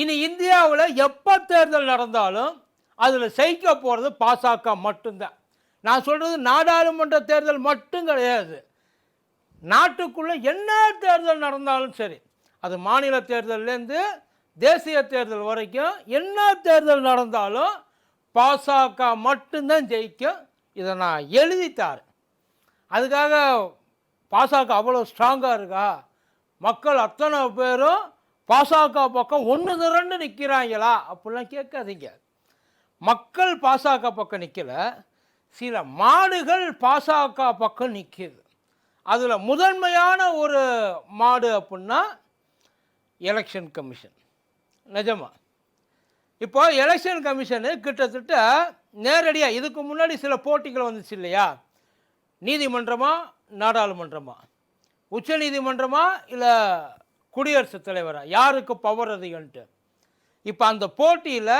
இனி இந்தியாவில் எப்போ தேர்தல் நடந்தாலும் அதில் ஜெயிக்க போகிறது பாசக மட்டும்தான். நான் சொல்கிறது நாடாளுமன்ற தேர்தல் மட்டும் கிடையாது. நாட்டுக்குள்ளே என்ன தேர்தல் நடந்தாலும் சரி அது மாநில தேர்தல்லேருந்து தேசிய தேர்தல் வரைக்கும் என்ன தேர்தல் நடந்தாலும் பாசக மட்டும்தான் ஜெயிக்கும். இதை நான் எழுதித்தார் அதுக்காக பாசக அவ்வளோ ஸ்ட்ராங்காக இருக்கா? மக்கள் அத்தனை பேரும் பாசக பக்கம் ஒன்று திரண்டு நிற்கிறாங்களா அப்படிலாம் கேட்காதீங்க. மக்கள் பாசக பக்கம் நிற்கல சில மாடுகள் பாசக பக்கம் நிற்கிது அதில் முதன்மையான ஒரு மாடு அப்படின்னா எலெக்ஷன் கமிஷன் நிஜமா? இப்போ எலெக்ஷன் கமிஷனு கிட்டத்தட்ட நேரடியாக இதுக்கு முன்னாடி சில போட்டிகள் வந்துச்சு இல்லையா? நீதிமன்றமா நாடாளுமன்றமா? உச்ச நீதிமன்றமா இல்லை குடியரசுத் தலைவரா? யாருக்கு பவர் அதிகன்ட்டு இப்போ அந்த போட்டியில்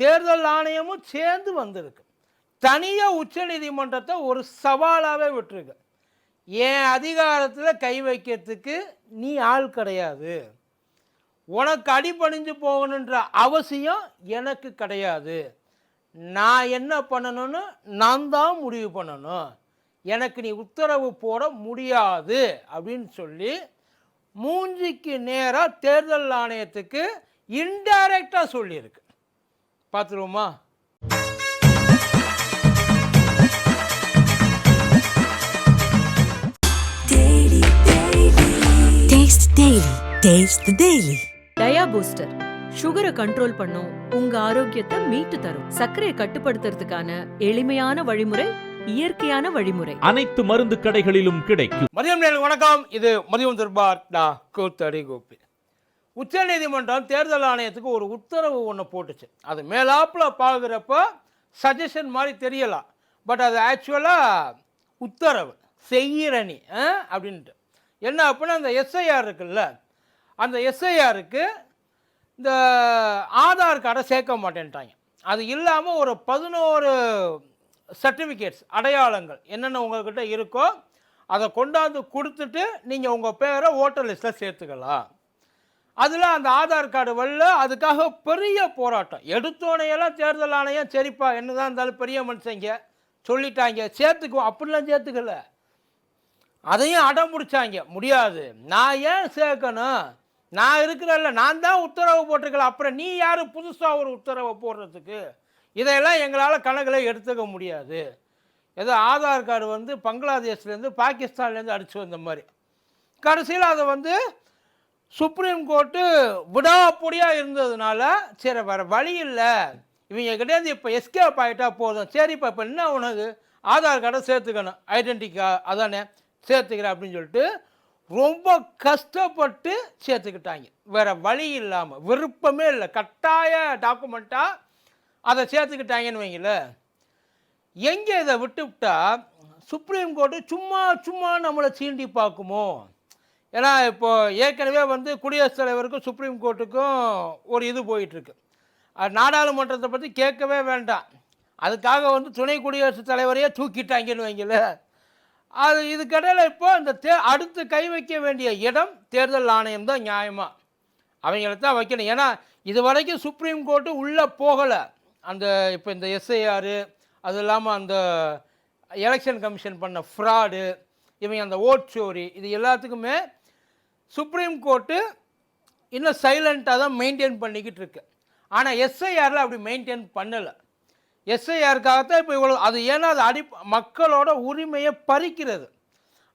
தேர்தல் ஆணையமும் சேர்ந்து வந்திருக்கு. தனியாக உச்ச நீதிமன்றத்தை ஒரு சவாலாகவே விட்டுருக்கு. என் அதிகாரத்தில் கை வைக்கிறதுக்கு நீ ஆள் கிடையாது. உனக்கு அடிபணிஞ்சு போகணுன்ற அவசியம் எனக்கு கிடையாது. நான் என்ன பண்ணணும்னு நான் தான் முடிவு பண்ணணும். எனக்கு நீ உத்தரவு போட முடியாது அப்படின்னு சொல்லி மூஞ்சிக்கு நேராக தேர்தல் ஆணையத்துக்கு இன்டைரக்டாக சொல்லியிருக்கு. பார்த்துருவோமா the Daily. டயா பூஸ்டர் சுகரை கண்ட்ரோல் பண்ணும் உங்க ஆரோக்கியத்தை மீட்டு தரும். சர்க்கரையை கட்டுப்படுத்துறதுக்கான எளிமையான வழிமுறை இயற்கையான வழிமுறை. அனைத்து மருந்து கடைகளிலும் கிடைக்கும். மதியம் நேரம் வணக்கம். இது மதியம் தர்பார் டா. கூத்தடி கோபி. உச்சநீதிமன்றம் தேர்தல் ஆணையத்துக்கு ஒரு உத்தரவு ஒன்று போட்டுச்சு. அது மேலாப்பில் பார்க்குறப்ப சஜஷன் மாதிரி தெரியலாம் பட் அது ஆக்சுவலாக உத்தரவு. செய்யரணி அப்படின்ட்டு. என்ன அப்படின்னா அந்த எஸ்ஐஆர் இருக்குல்ல. அந்த எஸ்ஐஆருக்கு இந்த ஆதார் கார்டை சேர்க்க மாட்டேன்ட்டாங்க. அது இல்லாமல் ஒரு பதினோரு சர்டிஃபிகேட்ஸ் அடையாளங்கள் என்னென்ன உங்கள்கிட்ட இருக்கோ அதை கொண்டாந்து கொடுத்துட்டு நீங்கள் உங்கள் பேரை ஓட்டர் லிஸ்ட்டில் சேர்த்துக்கலாம். அதில் அந்த ஆதார் கார்டு வரல அதுக்காக பெரிய போராட்டம். எடுத்தோனையெல்லாம் தேர்தல் ஆணையம் சரிப்பா என்னதான் இருந்தாலும் பெரிய மனுஷங்க சொல்லிட்டாங்க சேர்த்துக்குவோம். அப்படிலாம் சேர்த்துக்கல. அதையும் அடம் பிடிச்சாங்க முடியாது. நான் ஏன் சேர்க்கணும்? நான் இருக்கிறல்ல நான் தான் உத்தரவு போட்டிருக்கல அப்புறம் நீ யார் புதுசாக ஒரு உத்தரவை போடுறதுக்கு? இதையெல்லாம் எங்களால் கணக்கில் எடுத்துக்க முடியாது. ஏதோ ஆதார் கார்டு வந்து பங்களாதேஷ்லேருந்து பாகிஸ்தான்லேருந்து அடித்து வந்த மாதிரி. கடைசியில் அதை வந்து சுப்ரீம் கோர்ட்டு விடாப்பொடியாக இருந்ததுனால சரி வேறு வழி இல்லை. இவங்க கிட்டேருந்து இப்போ எஸ்கேப் ஆகிட்டா போதும். சரிப்பா இப்போ என்ன உனக்கு? ஆதார் கார்டை சேர்த்துக்கணும். ஐடென்டி கார்டு அதானே? சேர்த்துக்கிறேன் அப்படின்னு சொல்லிட்டு ரொம்ப கஷ்டப்பட்டு சேர்த்துக்கிட்டாங்க. வேறு வழி இல்லாமல் விருப்பமே இல்லை. கட்டாய டாக்குமெண்ட்டாக அதை சேர்த்துக்கிட்டாங்கன்னு வைங்கள எங்கே இதை விட்டுவிட்டா சுப்ரீம் கோர்ட்டு சும்மா சும்மா நம்மளை சீண்டி பார்க்குமோ? ஏன்னா இப்போது ஏற்கனவே வந்து குடியரசுத் தலைவருக்கும் சுப்ரீம் கோர்ட்டுக்கும் ஒரு இது போயிட்டுருக்கு. அது நாடாளுமன்றத்தை பற்றி கேட்கவே வேண்டாம். அதுக்காக வந்து துணை குடியரசுத் தலைவரையே தூக்கிட்டாங்கன்னு வைங்கள அது இதுக்கடையில் இப்போ இந்த தே அடுத்து கை வைக்க வேண்டிய இடம் தேர்தல் ஆணையம் தான் நியாயமாக அவங்கள தான் வைக்கணும். ஏன்னா இது வரைக்கும் சுப்ரீம் கோர்ட்டு உள்ளே போகலை. அந்த இப்போ இந்த எஸ்ஐஆர் அது இல்லாமல் அந்த எலெக்ஷன் கமிஷன் பண்ண ஃப்ராடு இவங்க அந்த ஓட் சோரி இது எல்லாத்துக்குமே சுப்ரீம் கோர்ட்டு இன்னும் சைலண்ட்டாக தான் மெயின்டைன் பண்ணிக்கிட்டு இருக்கு. ஆனால் எஸ்ஐஆரில் அப்படி மெயின்டைன் பண்ணலை. எஸ்ஐஆருக்காகத்தான் இப்போ இவ்வளோ அது ஏன்னா அது அடி மக்களோட உரிமையை பறிக்கிறது.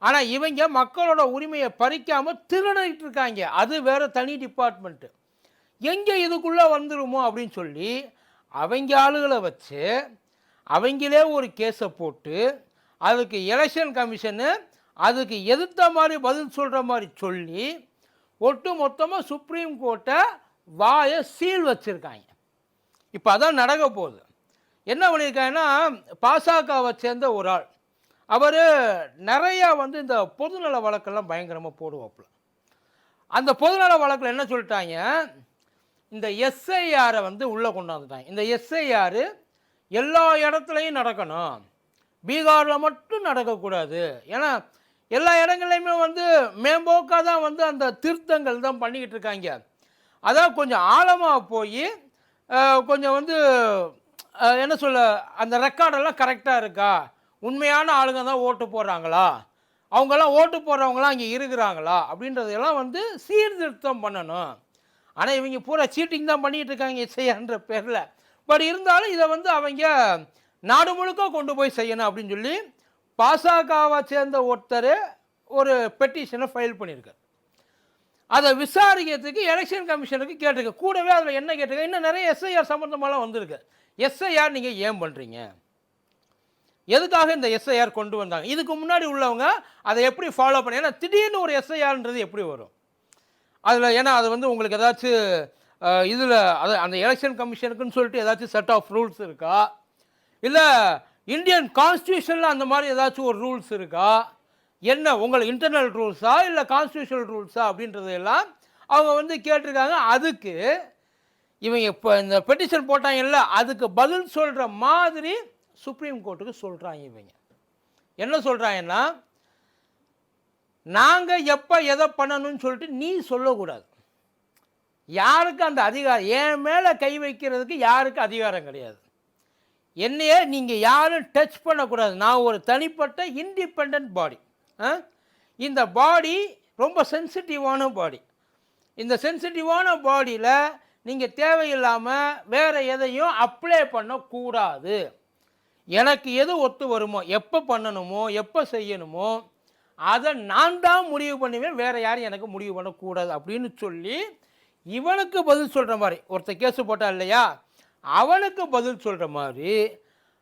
ஆனால் இவங்க மக்களோட உரிமையை பறிக்காமல் திருடிட்டு இருக்காங்க. அது வேறு தனி டிபார்ட்மெண்ட்டு எங்கே இதுக்குள்ளே வந்துருமோ அப்படின்னு சொல்லி அவங்க ஆளுகளை வச்சு அவங்களே ஒரு கேஸை போட்டு அதுக்கு எலெக்ஷன் கமிஷனு அதுக்கு எதிர்த்த மாதிரி பதில் சொல்கிற மாதிரி சொல்லி ஒட்டு மொத்தமாக சுப்ரீம் கோர்ட்டை வாயை சீல் வச்சுருக்காங்க. இப்போ அதான் நடக்க போகுது. என்ன பண்ணியிருக்காங்கன்னா பாசகவை சேர்ந்த ஒரு ஆள். அவர் நிறையா வந்து இந்த பொதுநல வழக்கெல்லாம் பயங்கரமாக போடுவாப்புல. அந்த பொதுநல வழக்கில் என்ன சொல்லிட்டாங்க? இந்த எஸ்ஐஆரை வந்து உள்ளே கொண்டாந்துட்டாங்க. இந்த எஸ்ஐஆர் எல்லா இடத்துலையும் நடக்கணும். பீகாரில் மட்டும் நடக்கக்கூடாது. ஏன்னா எல்லா இடங்கள்லையுமே வந்து மேம்போக்காக தான் வந்து அந்த திருத்தங்கள் தான் பண்ணிக்கிட்டு இருக்காங்க. அதான் கொஞ்சம் ஆழமாக போய் கொஞ்சம் வந்து என்ன சொல்ல அந்த ரெக்கார்டெல்லாம் கரெக்டாக இருக்கா? உண்மையான ஆளுங்க தான் ஓட்டு போடுறாங்களா? அவங்கெல்லாம் ஓட்டு போடுறவங்களாம் அங்கே இருக்கிறாங்களா? அப்படின்றதெல்லாம் வந்து சீர்திருத்தம் பண்ணணும். ஆனால் இவங்க பூரா சீட்டிங் தான் பண்ணிகிட்டு இருக்காங்க இசையான்ற பேரில். பட் இருந்தாலும் இதை வந்து அவங்க நாடு முழுக்க கொண்டு போய் செய்யணும் அப்படின்னு சொல்லி பாசகாவை சேர்ந்த ஒருத்தர் ஒரு பெட்டிஷனை ஃபைல் பண்ணியிருக்கார். அதை விசாரிக்கிறதுக்கு எலெக்ஷன் கமிஷனுக்கு கேட்டிருக்கு கூடவே அதில் என்ன கேட்டிருக்க இன்னும் நிறைய எஸ்ஐஆர் சம்மந்தமாலாம் வந்திருக்கு. எஸ்ஐஆர் நீங்கள் ஏன் பண்ணுறீங்க எதுக்காக இந்த எஸ்ஐஆர் கொண்டு வந்தாங்க? இதுக்கு முன்னாடி உள்ளவங்க அதை எப்படி ஃபாலோ பண்ணி ஏன்னா திடீர்னு ஒரு எஸ்ஐஆர்ன்றது எப்படி வரும்? அதில் ஏன்னா அது வந்து உங்களுக்கு ஏதாச்சும் இதில் அது அந்த எலெக்ஷன் கமிஷனுக்குன்னு சொல்லிட்டு ஏதாச்சும் செட் ஆஃப் ரூல்ஸ் இருக்கா? இல்லை இந்தியன் கான்ஸ்டியூஷனில் அந்த மாதிரி ஏதாச்சும் ஒரு ரூல்ஸ் இருக்கா? என்ன உங்களை இன்டர்னல் ரூல்ஸா இல்லை கான்ஸ்டியூஷனல் ரூல்ஸா அப்படின்றதெல்லாம் அவங்க வந்து கேட்டிருக்காங்க. அதுக்கு இவங்க இப்போ இந்த பெட்டிஷன் போட்டாங்கல்ல அதுக்கு பதில் சொல்கிற மாதிரி சுப்ரீம் கோர்ட்டுக்கு சொல்கிறாங்க இவங்க. என்ன சொல்கிறாங்கன்னா நாங்கள் எப்போ எதை பண்ணணும்னு சொல்லிட்டு நீ சொல்லக்கூடாது. யாருக்கு அந்த அதிகாரம்? என் மேலே கை வைக்கிறதுக்கு யாருக்கு அதிகாரம் கிடையாது. என்னையே நீங்கள் யாரும் டச் பண்ணக்கூடாது. நான் ஒரு தனிப்பட்ட இண்டிபெண்ட் பாடி இந்த பாடி ரொம்ப சென்சிட்டிவான பாடி இந்த சென்சிட்டிவான பாடியில் நீங்கள் தேவையில்லாமல் வேறு எதையும் அப்ளை பண்ணக்கூடாது. எனக்கு எது ஒத்து வருமோ எப்போ பண்ணணுமோ எப்போ செய்யணுமோ அதை நான் தான் முடிவு பண்ணுவேன் வேறு யாரும் எனக்கு முடிவு பண்ணக்கூடாது அப்படின்னு சொல்லி இவனுக்கு பதில் சொல்கிற மாதிரி ஒருத்தர் கேஸு போட்டா இல்லையா? அவனுக்கு பதில் சொல்கிற மாதிரி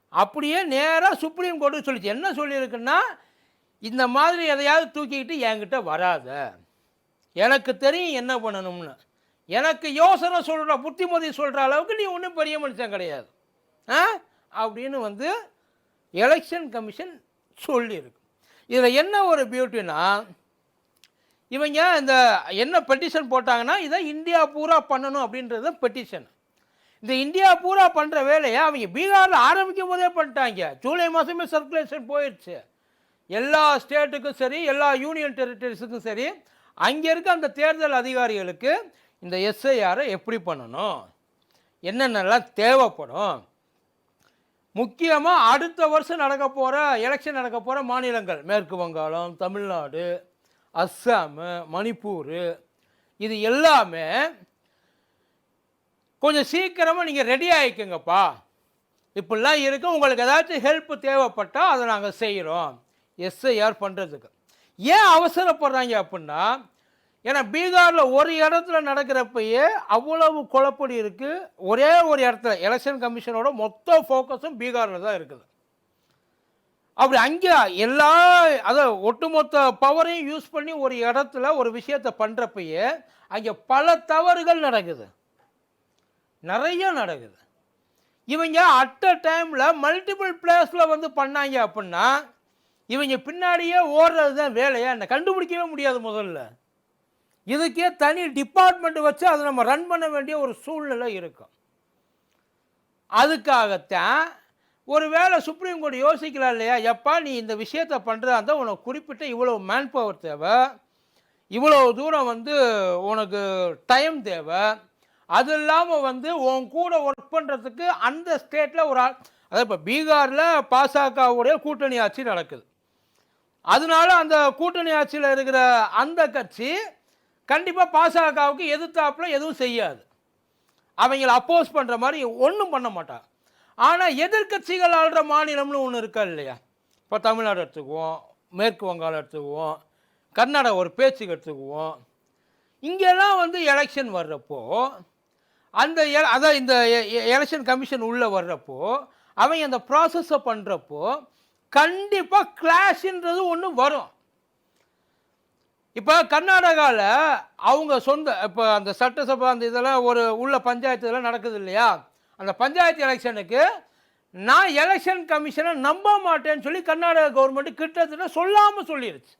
அப்படியே நேராக சுப்ரீம் கோர்ட்டு சொல்லிச்சு. என்ன சொல்லியிருக்குன்னா இந்த மாதிரி எதையாவது தூக்கிக்கிட்டு என்கிட்ட வராத. எனக்கு தெரியும் என்ன பண்ணணும்னு. எனக்கு யோசனை சொல்கிற புத்திமதி சொல்கிற அளவுக்கு நீ ஒன்றும் பெரிய மனுஷன் கிடையாது. ஆ? அப்படின்னு வந்து எலெக்ஷன் கமிஷன் சொல்லியிருக்கு. இதில் என்ன ஒரு பியூட்டினா இவங்க இந்த என்ன பெட்டிஷன் போட்டாங்கன்னா இதை இந்தியா பூரா பண்ணணும் அப்படின்றது பெட்டிஷன் இந்த இந்தியா பூரா பண்ணுற வேலையை அவங்க பீகாரில் ஆரம்பிக்கும் போதே பண்ணிட்டாங்க. ஜூலை மாதமே சர்க்குலேஷன் போயிடுச்சு எல்லா ஸ்டேட்டுக்கும் சரி எல்லா யூனியன் டெரிட்டரிஸுக்கும் சரி அங்கே இருக்க அந்த தேர்தல் அதிகாரிகளுக்கு இந்த எஸ்ஐஆரை எப்படி பண்ணணும்? என்னென்னலாம் தேவைப்படும்? முக்கியமாக அடுத்த வருஷம் நடக்க போகிற எலெக்ஷன் நடக்க போகிற மாநிலங்கள். மேற்கு வங்காளம் தமிழ்நாடு அஸ்ஸாம் மணிப்பூர். இது எல்லாமே கொஞ்சம் சீக்கிரமாக நீங்கள் ரெடி ஆகிக்கங்கப்பா இப்படிலாம் இருக்கு. உங்களுக்கு ஏதாச்சும் ஹெல்ப் தேவைப்பட்டால் அதை நாங்கள் செய்கிறோம் எஸ்ஐஆர் பண்ணுறதுக்கு ஏன் அவசரப்படுறாங்க அப்படின்னா ஏன்னா பீகாரில் ஒரு இடத்துல நடக்கிறப்பயே அவ்வளவு குழப்படி இருக்குது ஒரே ஒரு இடத்துல எலெக்ஷன் கமிஷனோட மொத்த ஃபோக்கஸும் பீகாரில் தான் இருக்குது. அப்படி அங்கே எல்லா அதாவது ஒட்டுமொத்த பவரையும் யூஸ் பண்ணி ஒரு இடத்துல ஒரு விஷயத்தை பண்ணுறப்பயே அங்கே பல தவறுகள் நடக்குது. நிறைய நடக்குது. இவங்க அட் அ டைமில் மல்டிபிள் பிளேஸில் வந்து பண்ணாங்க அப்படின்னா இவங்க பின்னாடியே ஓடுறது தான் வேலையாக என்ன கண்டுபிடிக்கவே முடியாது முதல்ல. இதுக்கே தனி டிபார்ட்மெண்ட் வச்சு அதை நம்ம ரன் பண்ண வேண்டிய ஒரு சூழ்நிலை இருக்கும். அதுக்காகத்தான் ஒரு வேளை சுப்ரீம் கோர்ட் யோசிக்கலாம் இல்லையா? எப்பா நீ இந்த விஷயத்தை பண்ணுறதா இருந்தால் உனக்கு குறிப்பிட்ட இவ்வளோ மேன் பவர் தேவை இவ்வளோ தூரம் வந்து உனக்கு டைம் தேவை. அது இல்லாமல் வந்து உன் கூட ஒர்க் பண்ணுறதுக்கு அந்த ஸ்டேட்டில் ஒரு ஆள் அதாவது இப்போ பீகாரில் பாசகவுடைய கூட்டணி ஆட்சி நடக்குது. அதனால அந்த கூட்டணி ஆட்சியில் இருக்கிற அந்த கட்சி கண்டிப்பாக பாசகவுக்கு எதிர்த்தாப்புல எதுவும் செய்யாது. அவங்கள அப்போஸ் பண்ணுற மாதிரி ஒன்றும் பண்ண மாட்டாங்க. ஆனால் எதிர்க்கட்சிகள் ஆள்ற மாநிலம்னு ஒன்று இருக்கா இல்லையா? இப்போ தமிழ்நாடு எடுத்துக்குவோம் மேற்கு வங்காளம் எடுத்துக்குவோம் கர்நாடகா ஒரு பேச்சுக்கு எடுத்துக்குவோம். இங்கெல்லாம் வந்து எலெக்ஷன் வர்றப்போ அந்த எ- அதான் இந்த எலெக்ஷன் கமிஷன் உள்ளே வர்றப்போ அவங்க அந்த ப்ராசஸை பண்ணுறப்போ கண்டிப்பாக கிளாஷின்றது ஒன்று வரும். இப்போ கர்நாடகாவில் அவங்க சொந்த இப்போ அந்த சட்டசபை அந்த இதெல்லாம் ஒரு உள்ள பஞ்சாயத்து இதெல்லாம் நடக்குது இல்லையா? அந்த பஞ்சாயத்து எலெக்ஷனுக்கு நான் எலெக்ஷன் கமிஷனை நம்ப மாட்டேன்னு சொல்லி கர்நாடக கவர்மெண்ட் கிட்டத்தட்ட சொல்லாமல் சொல்லிடுச்சு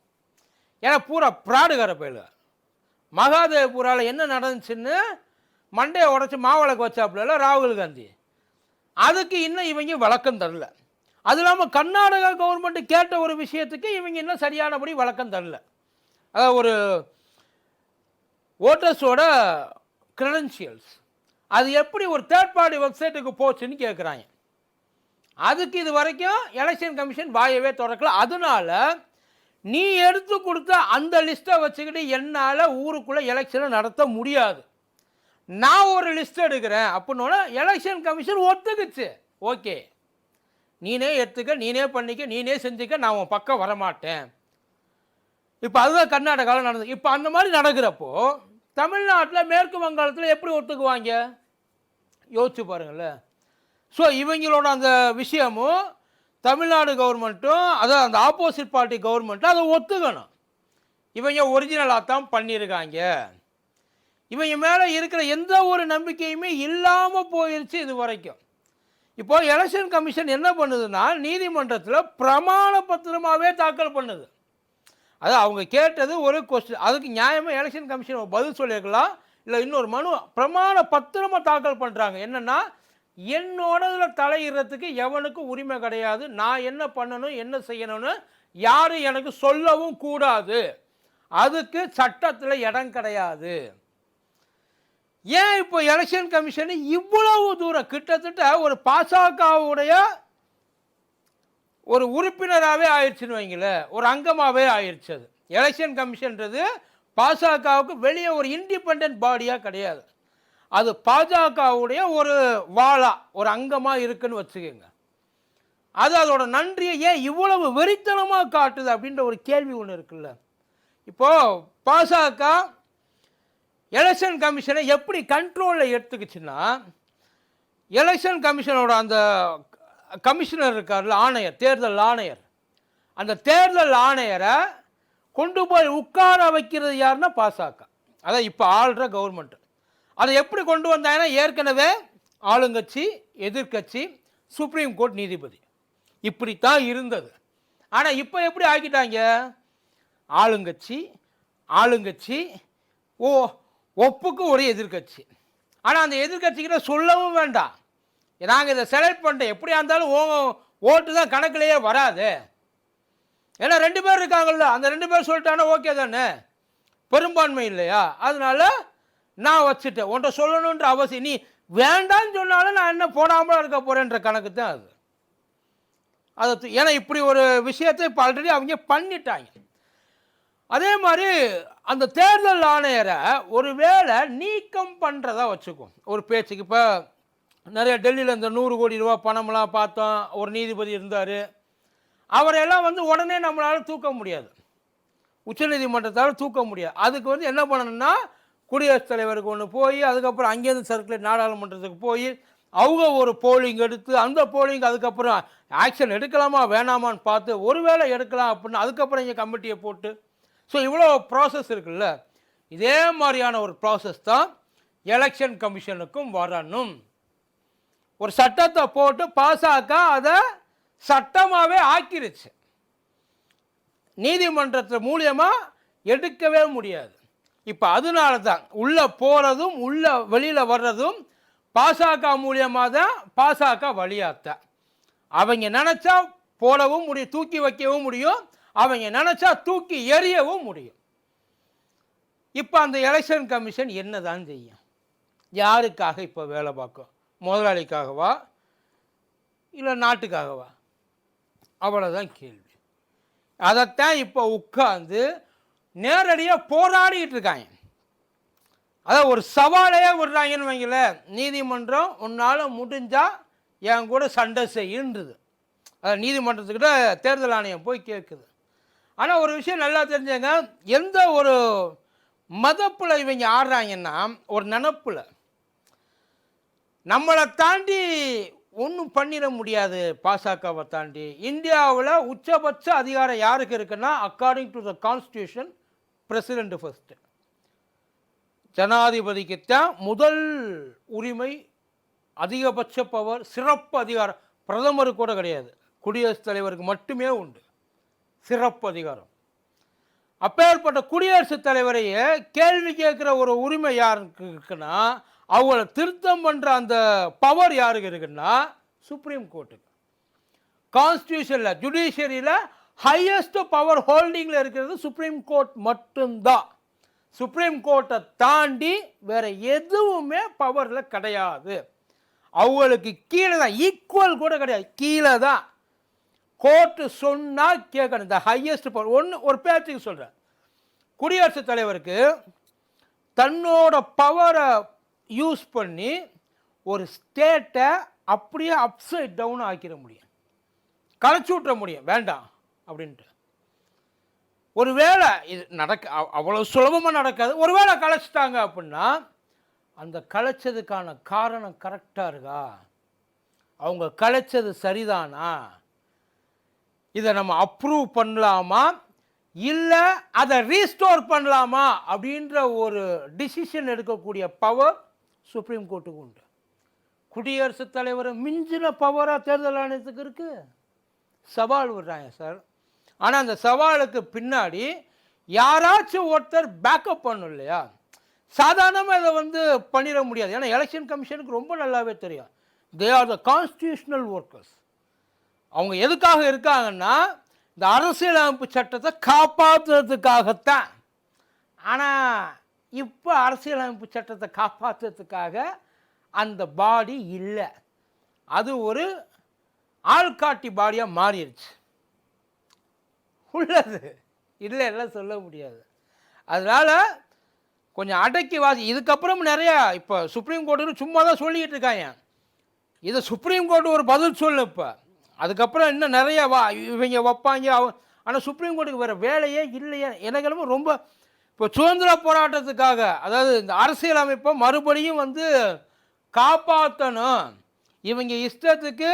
ஏன்னா பூரா பிராடுகார பயில மகாதேவபுராவில் என்ன நடந்துச்சுன்னு மண்டையை உடச்சி மாவிளக்கு வச்சாப்புல ராகுல் காந்தி. அதுக்கு இன்னும் இவங்க விளக்கம் தரல. அது இல்லாமல் கர்நாடகா கவர்மெண்ட் கேட்ட ஒரு விஷயத்துக்கு இவங்க இன்னும் சரியானபடி விளக்கம் தரல. அதாவது ஒரு ஓட்டர்ஸோட க்ரெடென்ஷியல்ஸ் அது எப்படி ஒரு தேர்ட் பார்ட்டி வெப்சைட்டுக்கு போச்சுன்னு கேட்குறாங்க அதுக்கு இது வரைக்கும் எலெக்ஷன் கமிஷன் வாயவே திறக்கல. அதனால நீ எடுத்து கொடுத்த அந்த லிஸ்ட்டை வச்சுக்கிட்டு என்னால் ஊருக்குள்ளே எலெக்ஷனை நடத்த முடியாது. நான் ஒரு லிஸ்ட் எடுக்கிறேன் அப்படின்னோட எலெக்ஷன் கமிஷன் ஒத்துக்குச்சு. ஓகே நீனே எடுத்துக்க நீனே பண்ணிக்க நீனே செஞ்சுக்க நான் உன் பக்கம் வரமாட்டேன். இப்போ அதுதான் கர்நாடகாவில் நடந்தது. இப்போ அந்த மாதிரி நடக்கிறப்போ தமிழ்நாட்டில் மேற்கு வங்காளத்தில் எப்படி ஒத்துக்குவாங்க? யோசிச்சு பாருங்களேன் ஸோ இவங்களோட அந்த விஷயமும் தமிழ்நாடு கவர்மெண்ட்டும் அதாவது அந்த ஆப்போசிட் பார்ட்டி கவர்மெண்ட்டும் அதை ஒத்துக்கணும். இவங்க ஒரிஜினலாக தான் பண்ணியிருக்காங்க. இவங்க மேலே இருக்கிற எந்த ஒரு நம்பிக்கையுமே இல்லாமல் போயிடுச்சு இது வரைக்கும். இப்போ எலெக்ஷன் கமிஷன் என்ன பண்ணுதுன்னா நீதிமன்றத்தில் பிரமாண பத்திரமாகவே தாக்கல் பண்ணுது. அது அவங்க கேட்டது ஒரு கொஸ்டின் அதுக்கு நியாயமாக எலெக்ஷன் கமிஷன் பதில் சொல்லியிருக்கலாம். இல்லை இன்னொரு மனு பிரமாண பத்திரமாக தாக்கல் பண்ணுறாங்க என்னென்னா என்னோட இதில் தலையிடுறதுக்கு எவனுக்கும் உரிமை கிடையாது. நான் என்ன பண்ணணும் என்ன செய்யணும்னு யாரும் எனக்கு சொல்லவும் கூடாது. அதுக்கு சட்டத்தில் இடம் கிடையாது. ஏன் இப்போ எலெக்ஷன் கமிஷன் இவ்வளவு தூரம்? கிட்டத்தட்ட ஒரு பாசகவுடைய ஒரு உறுப்பினராகவே ஆயிடுச்சுன்னு வைங்களேன் ஒரு அங்கமாகவே ஆயிடுச்சு அது. எலெக்ஷன் கமிஷன்றது பாஜகவுக்கு வெளியே ஒரு இண்டிபெண்ட் பாடியாக கிடையாது. அது பாஜகவுடைய ஒரு வாழா ஒரு அங்கமாக இருக்குன்னு வச்சுக்கோங்க. அது அதோட நன்றியை ஏன் இவ்வளவு வெறித்தனமாக காட்டுது அப்படின்ற ஒரு கேள்வி ஒன்று இருக்குல்ல. இப்போது பாஜக எலெக்ஷன் கமிஷனை எப்படி கண்ட்ரோலில் எடுத்துக்கிச்சுன்னா எலெக்ஷன் கமிஷனோட அந்த கமிஷனர் இருக்கார்ல ஆணையர் தேர்தல் ஆணையர். அந்த தேர்தல் ஆணையரை கொண்டு போய் உட்கார வைக்கிறது யாருன்னா பாசக அதான் இப்போ ஆள்ற கவர்மெண்ட் அதை எப்படி கொண்டு வந்தாங்கன்னா ஏற்கனவே ஆளுங்கட்சி எதிர்க்கட்சி சுப்ரீம் கோர்ட் நீதிபதி. இப்படித்தான் இருந்தது. ஆனால் இப்போ எப்படி ஆக்கிட்டாங்க? ஆளுங்கட்சி ஆளுங்கட்சி ஓ ஒப்புக்கு ஒரு எதிர்க்கட்சி. ஆனால் அந்த எதிர்க்கட்சிக்கிட்ட சொல்லவும் வேண்டாம். நாங்கள் இதை செலக்ட் பண்ணிட்டோம். எப்படியா இருந்தாலும் ஓ ஓட்டு தான் கணக்குலேயே வராது. ஏன்னா ரெண்டு பேர் இருக்காங்கல்ல அந்த ரெண்டு பேர் சொல்லிட்டானா ஓகே தானே? பெரும்பான்மை இல்லையா? அதனால நான் வச்சுட்டேன். உன்ட்ட சொல்லணுன்ற அவசியம். நீ வேண்டான்னு சொன்னாலும் நான் என்ன போடாமல் இருக்க போகிறேன்ற கணக்கு தான் அது. அது ஏன்னா இப்படி ஒரு விஷயத்தை இப்போ ஆல்ரெடி அவங்க பண்ணிட்டாங்க. அதே மாதிரி அந்த தேர்தல் ஆணையரை ஒருவேளை நீக்கம் பண்ணுறதா வச்சுக்கும் ஒரு பேச்சுக்கு இப்போ நிறைய டெல்லியில் இந்த நூறு கோடி ரூபா பணமெல்லாம் பார்த்தோம். ஒரு நீதிபதி இருந்தார். அவரையெல்லாம் வந்து உடனே நம்மளால் தூக்க முடியாது. உச்சநீதிமன்றத்தால் தூக்க முடியாது. அதுக்கு வந்து என்ன பண்ணணும்னா குடியரசுத் தலைவருக்கு ஒன்று போய் அதுக்கப்புறம் அங்கேருந்து சர்க்குலேட் நாடாளுமன்றத்துக்கு போய் அவங்க ஒரு போலிங் எடுத்து அந்த போலிங் அதுக்கப்புறம் ஆக்ஷன் எடுக்கலாமா வேணாமான்னு பார்த்து ஒருவேளை எடுக்கலாம் அப்படின்னு அதுக்கப்புறம் இங்கே கமிட்டியை போட்டு ஸோ இவ்வளோ ப்ராசஸ் இருக்குல்ல? இதே மாதிரியான ஒரு ப்ராசஸ் தான் எலெக்ஷன் கமிஷனுக்கும் வரணும். ஒரு சட்டத்தை போட்டு பாஸ் ஆக்க அதை சட்டமாகவே ஆக்கிருச்சு. நீதிமன்றத்தில் மூலியமாக எடுக்கவே முடியாது. இப்போ அதனால தான் உள்ளே போகிறதும் உள்ள வெளியில் வர்றதும் பாசாக்கா மூலியமாக தான் பாசாக்கா வழியாத்தான் அவங்க நினச்சா போடவும் முடியும் தூக்கி வைக்கவும் முடியும். அவங்க நினச்சா தூக்கி எறியவும் முடியும். இப்போ அந்த எலெக்ஷன் கமிஷன் என்ன தான் செய்யும்? யாருக்காக இப்போ வேலை பார்க்கும்? முதலாளிக்காகவா இல்லை நாட்டுக்காகவா? அவ்வளோதான் கேள்வி. அதைத்தான் இப்போ உட்காந்து நேரடியாக போராடிக்கிட்டு இருக்காங்க. அதான் ஒரு சவாலே விடுறாங்கன்னு வைங்களேன். நீதிமன்றம் உன்னால் முடிஞ்சால் என் கூட சண்டை செய்யுன்றது. அதான் நீதிமன்றத்துக்கிட்ட தேர்தல் ஆணையம் போய் கேட்குது ஆனால் ஒரு விஷயம் நல்லா தெரிஞ்சங்க. எந்த ஒரு மதப்பில் இவங்க ஆடுறாங்கன்னா ஒரு நினப்பில் நம்மளை தாண்டி ஒன்றும் பண்ணிட முடியாது பாசகவை தாண்டி. இந்தியாவில் உச்சபட்ச அதிகாரம் யாருக்கு இருக்குன்னா according to the constitution president first ஜனாதிபதிக்குத்தான் முதல் உரிமை அதிகபட்ச பவர் சிறப்பு அதிகாரம். பிரதமருக்கு கூட கிடையாது. குடியரசுத் தலைவருக்கு மட்டுமே உண்டு. சிறப்பு அதிகாரம். அப்பேற்பட்ட குடியரசுத் தலைவரையே கேள்வி கேட்குற ஒரு உரிமை யாருக்கு இருக்குன்னா அவங்கள திருத்தம் பண்ணுற அந்த பவர் யாருக்கு இருக்குன்னா சுப்ரீம் கோர்ட்டுக்கு கான்ஸ்டியூஷனில் ஜுடிஷியரியில் ஹையஸ்ட் பவர் ஹோல்டிங்கில் இருக்கிறது சுப்ரீம் கோர்ட் மட்டும்தான். சுப்ரீம் கோர்ட்டை தாண்டி வேறு எதுவுமே பவரில் கிடையாது. அவங்களுக்கு கீழே தான் ஈக்குவல் கூட கிடையாது. கீழே தான். கோர்ட்டு சொன்னால் கேட்கணும் இந்த ஹையஸ்ட் பவர் ஒன்று ஒரு பேச்சுக்கு சொல்கிறேன் குடியரசுத் தலைவருக்கு தன்னோட பவரை யூஸ் பண்ணி ஒரு ஸ்டேட்டை அப்படியே அப்சைட் டவுன் ஆக்கிட முடியும். களைச்சி விட்ற முடியும். வேண்டாம். அப்படின்ட்டு. ஒரு வேளை இது நடக்க அவ்வளோ சுலபமாக நடக்காது. ஒரு வேளை கலைச்சிட்டாங்க அப்படின்னா அந்த கலைச்சதுக்கான காரணம் கரெக்டாக இருக்கா? அவங்க கலைச்சது சரிதானா? இதை நம்ம அப்ரூவ் பண்ணலாமா? இல்லை அதை ரீஸ்டோர் பண்ணலாமா? அப்படின்ற ஒரு டிசிஷன் எடுக்கக்கூடிய பவர் சுப்ரீம் கோர்ட்டுக்கு உண்டு. குடியரசுத் தலைவர் மிஞ்சின பவராக தேர்தல் ஆணையத்துக்கு இருக்குது சவால் விடுறாங்க சார். ஆனால் அந்த சவாலுக்கு பின்னாடி யாராச்சும் ஒருத்தர் பேக்கப் பண்ணும் இல்லையா? சாதாரணமாக இதை வந்து பண்ணிட முடியாது. ஏன்னா எலெக்ஷன் கமிஷனுக்கு ரொம்ப நல்லாவே தெரியும். They are the constitutional workers அவங்க எதுக்காக இருக்காங்கன்னா இந்த அரசியலமைப்பு சட்டத்தை காப்பாற்றுறதுக்காகத்தான் ஆனால் அரசியலமைப்பு சட்டத்தை காப்பாற்றுறதுக்காக அந்த பாடி இல்லை. அது ஒரு ஆள்காட்டி பாடியாக மாறிடுச்சு உள்ளது. இல்லை எல்லாம் சொல்ல முடியாது. அதனால் கொஞ்சம் அடக்கி வாசி. இதுக்கப்புறம் நிறையா இப்போ சுப்ரீம் கோர்ட்டு சும்மா தான் சொல்லிக்கிட்டு இருக்காங்க. இதை சுப்ரீம் கோர்ட்டு ஒரு பதில் சொல்லு இப்போ. அதுக்கப்புறம் இன்னும் நிறையா வா இவங்க வைப்பாங்க. ஆனால் சுப்ரீம் கோர்ட்டுக்கு வேறு வேலையே இல்லையே. எனக்கு ரொம்ப இப்போ சுதந்திர போராட்டத்துக்காக அதாவது இந்த அரசியலமைப்பை மறுபடியும் வந்து காப்பாற்றணும் இவங்க இஷ்டத்துக்கு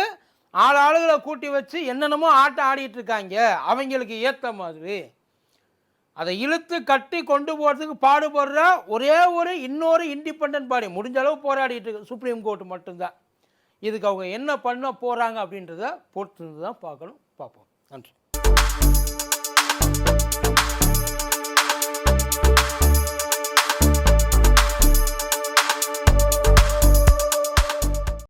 ஆள் ஆளுகளை கூட்டி வச்சு என்னென்னமோ ஆட்டம் ஆடிட்டு இருக்காங்க. அவங்களுக்கு ஏற்ற மாதிரி. அதை இழுத்து கட்டி கொண்டு போகிறதுக்கு பாடுபடுற ஒரே ஒரு இன்னொரு இண்டிபெண்ட் பாடி முடிஞ்ச அளவு போராடிட்டு இருக்கு சுப்ரீம் கோர்ட் மட்டும்தான். இதுக்கு அவங்க என்ன பண்ண போகிறாங்க அப்படின்றத பொறுத்து தான் பார்க்கணும். பார்ப்போம். நன்றி.